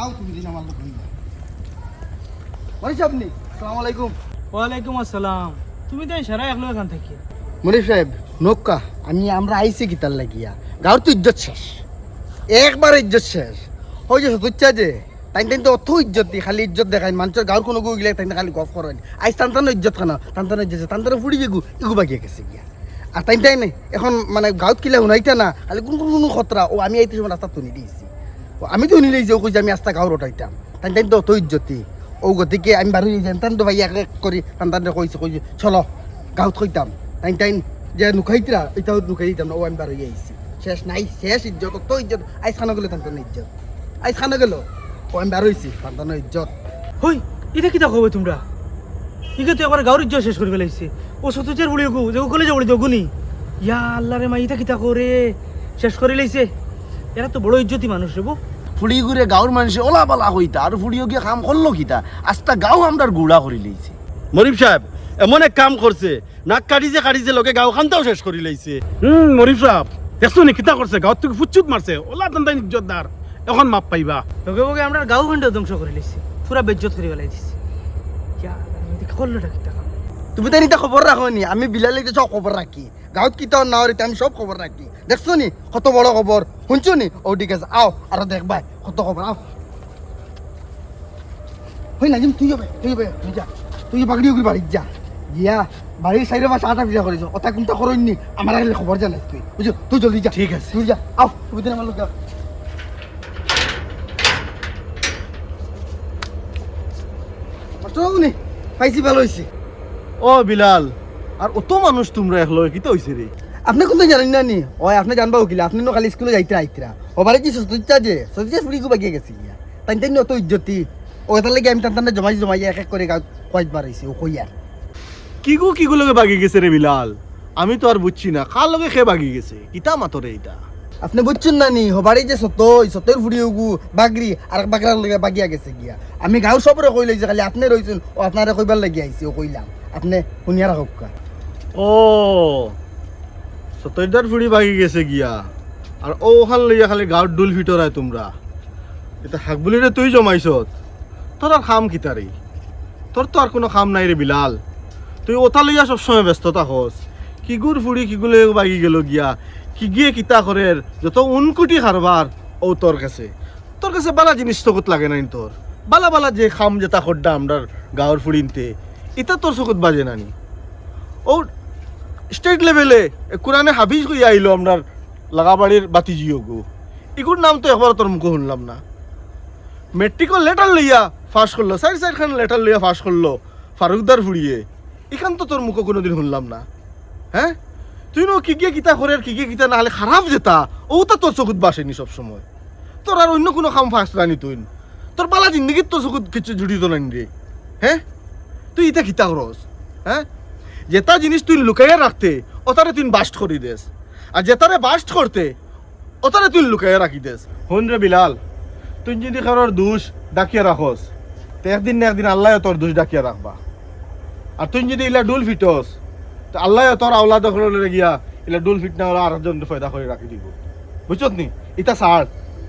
আও তুমি দিন আমার লোক মনিষ আপনি। আসসালামু আলাইকুম। ওয়ালাইকুম আসসালাম। তুমি তো সারা একলো এখান থেকে? মনিষ সাহেব নৌকা আমি আমরা আইসি কিতার লাগিয়া। গাঁর তো ইজ্জত শেষ। একবার ইজ্জত শেষ। ওই যে সতুচ্ছা যে তাই তাই তো অত ইজ্জত দি খালি ইজ্জত দেখায় মানুষের গাঁর কোনো গু গিলে তাই খালি গপ করেন আইস টান টানো ইজ্জত খানা ইজ্জত টান টানো ফুড়ি গু ইগু বাগিয়ে গেছে গিয়া। আর তাই তাই নাই এখন মানে গাঁত কিলা শুনাইতা না খালি কোন কোন খতরা। ও আমি আইতে সময় রাস্তা তুনি দিয়েছি। আমি তো নিলেই যে ও কইছে আমি আস্তা গাঁর ওটাইতাম তাই তাই তো অত ইজ্জতি। ও গতিকে আমি বাড়ি যাই টান তো ভাই এক এক করি টান টান কইছে কইছে, চলো গাঁত কইতাম। টাইম টাইম যে নুখাইতরা এটাও নুখাই দিতাম না ও আমি বাড়ি আইছি শেষ নাই, শেষ ইজ্জত তো ইজ্জত। আইস খানা গেলে টান ইজ্জত। আইস খানা গেল। ও আমি বার হইছি টান ইজ্জত। হই এটা কিতা কবে তোমরা? ইকে তো একবার গাউর ইজ্জত শেষ করে ফেলাইছে ও সতুচের বুড়ি গু যে কলেজে বুড়ি গুনি ইয়া আল্লাহ রে মা ইটা কিতা করে শেষ করে লাইছে এরা তো বড় ইজ্জতি মানুষ রে ফুড়ি ঘুরে গাঁৱৰ মানুহে ওলা পালা কইতা আৰু ফুড়িও গিয়ে কাম করল কিতা আস্তা গাঁও আমরার গুড়া করে লইছে মরিফ সাহেব এমন এক কাম করছে নাক কাটিছে কাটিছে লোকে গাঁও খানটাও শেষ করে লাইছে হুম মরিফ সাহেব দেখছ নি কিতা করছে গাঁৱত থেকে ফুচুত মারছে ওলা তান্তাই ইজ্জতদার এখন মাপ পাইবা। ওকে ওকে আমরা গাঁও ঘণ্টা ধ্বংস করে লাইছে পুরা বেজ্জত করে ফেলাই দিছে। করলোটা কিতা তুমি তাই নিতা খবর রাখো নি? আমি বিলালে সব খবর রাখি গাঁৱত কিতা না আমি সব খবর রাখি দেখছ নি কত বড় খবর? শুনছো নি ও ঠিক আছে আও আর দেখবা কত খবর? আও। হই নাজিম তুই যাবে তুই যাবে তুই যা। তুই বাগড়ি উগড়ি বাড়ি যা। গিয়া বাড়ির সাইডে বা চাটা পিজা করেছ। ওটা কোনটা করইনি আমার আগে খবর জানাইস তুই। বুঝছ তুই জলদি যা। ঠিক আছে। তুই যা। আও তুমি দিন আমার লোক নি পাইছি ভালো হয়েছে ও বিলাল। আর অত মানুষ তোমরা একলো কিতা হইছে রে আপনি কোনটা জানেন না নি? ওই আপনি জানবা উকিল আপনি নো খালি স্কুলে যাইতে আইতরা। ওবারে কি সস্তুচ্ছা যে সস্তুচ্ছা ফুড়ি গু বাগিয়ে গেছি গিয়া। তাই তাই অত ইজ্জতি? ও তার লাগে আমি টান জমাই জমাই এক এক করে কয়েকবার হয়েছে ও কই আর কিগু কি লগে বাগি গেছে রে বিলাল? আমি তো আর বুঝছি না কার লগে খে বাগি গেছে? কিতা মাতরে এটা আপনি বুঝছেন না নি? হবারে যে সতই সতর ফুড়ি গু বাগরি আর বাগরার লাগে বাগিয়া গেছে গিয়া। আমি গাঁও সবরে কই লইছে খালি আপনি রইছেন ও আপনারে কইবার লাগি আইছি ও কইলাম। আপনি শুনিয়া রাখক কা। ও সতৈদার ফুড়ি বাগি গেছে গিয়া। আর ও ওখান লইয়া খালি গাঁৱত ডুল ভিতরায় তোমরা। এটা হাক বুলি রে তুই জমাইছত তোর আর খাম কিতা রে তোর তো আর কোনো খাম নাই রে বিলাল। তুই ওটা লইয়া সবসময় ব্যস্ত থাকস কিগুর ফুড়ি কিগুলে বাগি গেল গিয়া। কি গিয়ে কিতা করে যত উনকুটি হারবার ও তোর কাছে। তোর কাছে বালা জিনিস চকুত লাগে নাই তোর বালা বালা যে খাম যেটা খড্ডা আমরার গাঁৱৰ ফুড়িনতে এটা তোর চকুত বাজে নানি। ও স্টেট লেভেলে কোরআনে হাফিজ কই আইলো আপনার লাগাবাড়ির বাতি জিও গো এগুর নাম তো একবার তোর মুখে শুনলাম না। মেট্রিকল লেটার লইয়া ফাঁস করল সাইড সাইড খান লেটার লইয়া ফাঁস করল ফারুকদার ফুড়িয়ে। এখান তো তোর মুখে কোনোদিন শুনলাম না। হ্যাঁ? তুই নো কি গিয়ে কিতা করে কি গিয়ে কিতা না হলে খারাপ যেতা? ও তো তোর চকুত বাসেনি সবসময়। তোর আর অন্য কোনো কাম ফাঁস রানি তুই। তোর পালা জিন্দগির তোর চকুত কিছু জুড়িত নাই রে। হ্যাঁ? তুই ইটা কিতা করস? হ্যাঁ? যেটা জিনিস তুই লুকাইয়া রাখতে ওটারে তুই বাস্ট করি দেস। আর যেটারে বাস্ট করতে ওটারে তুই লুকাইয়া রাখি দেস। হন রে বিলাল, তুই যদি কারোর দোষ ডাকিয়া রাখস, তো একদিন না একদিন আল্লাহ তোর দোষ ডাকিয়া রাখবা। আর তুই যদি ইলা ডুল ফিটস, তো আল্লাহ তোর আওলাদ গিয়া ইলা ডুল ফিট না হলে আরেকজন ফয়দা করে রাখি দিব। বুঝছত নি? ইটা সার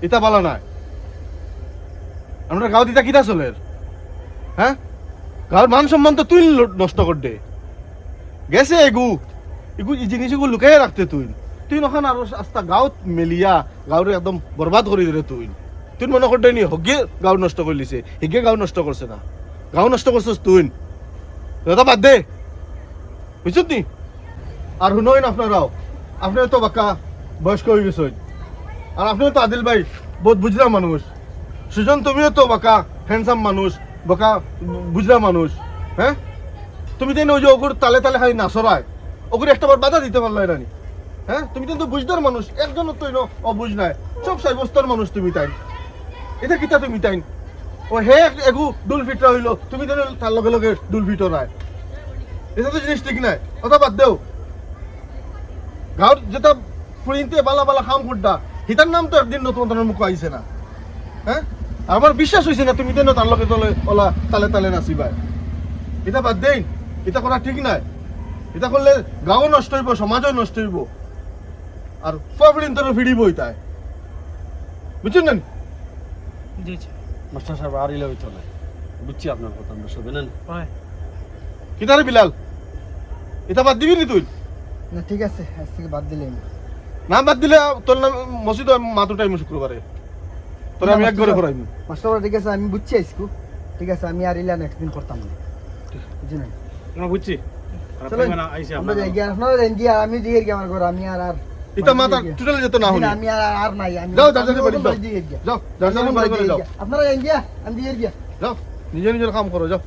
ইটা ভালো নাই। আমরা গাঁও দিতা কিতা চলের? হ্যাঁ? গাঁৱৰ মান সম্মান তো তুই নষ্ট কর দে। গেছে এগু। এগু এই জিনিসগুলো লুকাই রাখতে তুই তুই নখান আর আস্তা গাঁৱত মেলিয়া গাঁৱরে একদম বরবাদ করে দিলে তুই তুই মনে করতে নি হগে গাঁও নষ্ট করে লিছে হিগে গাঁও নষ্ট করছে না। গাঁও নষ্ট করছিস তুই দাদা বাদ দে। বুঝছত নি? আর শুনোইন আপনারাও আপনার তো বাক্কা বয়স্ক হয়ে গেছে আর আপনিও তো আদিল ভাই বহুত বুঝলা মানুষ সুজন তুমিও তো বাকা হ্যান্ডসাম মানুষ বাকা বুঝলা মানুষ হ্যাঁ তুমি তো ওই যে ওগুর তালে তালে খালি নাচরায় ওগুর একটা বার বাধা দিতে পারলাই রানি হ্যাঁ? তুমি কিন্তু বুঝদার মানুষ একজন তো অবুঝ নাই। সব সাব্যস্তর মানুষ তুমি তাই। এটা কিতা তুমি তাই? ও হে এক- ডুল ফিটরা হইল, তুমি তো তার লগে লগে ডুল ফিটর নাই। এটা তো জিনিস ঠিক নাই। কথা বাদ দেও। গাঁৱত যেটা ফুৰিনতে বালা বালা খাম খুড্ডা হিতার নাম তো একদিন নতুন তোমার মুখ আইছে না। হ্যাঁ? আমার বিশ্বাস হয়েছে না তুমি তো তার লগে তলে ওলা তালে তালে নাচিবা এটা বাদ দেই। এটা করা ঠিক নাই। এটা করলে গাঁও নষ্ট হইব সমাজও নষ্ট হইব। আর ফাফড়িন তোর ফিরিব তাই। বুঝছেন না? জি মাস্টার সাহেব আর ইলে হইতো না। বুঝছি আপনার কথা আমরা শোভে নেন হয়। কিতারে বিলাল? এটা বাদ দিবি নি তুই? না ঠিক আছে আজ থেকে বাদ দিলেন না বাদ দিলে তোর নাম মসজিদ মাতুর টাইম শুক্রবারে। তোর আমি এক ঘরে করাইম মাস্টার ঠিক আছে আমি বুঝছি আইসকু ঠিক আছে আমি আর ইলা নেক্সট দিন করতাম না। বুঝছি না? আমরা বুঝছি? আর চলো আপনারা আইসে আমরা যাই গিয়া আপনারা যাই গিয়া আমি দিয়ে গিয়া আমার ঘর আমি আর আর এটা মাথা টোটাল যেত না হলি আমি আর আর নাই আমি যাও, যাও, যাও, বাড়ি যাও। যাও যাও আপনারা যাই গিয়া আমি দিয়ে গিয়া। যাও নিজে নিজের কাম করো যাও।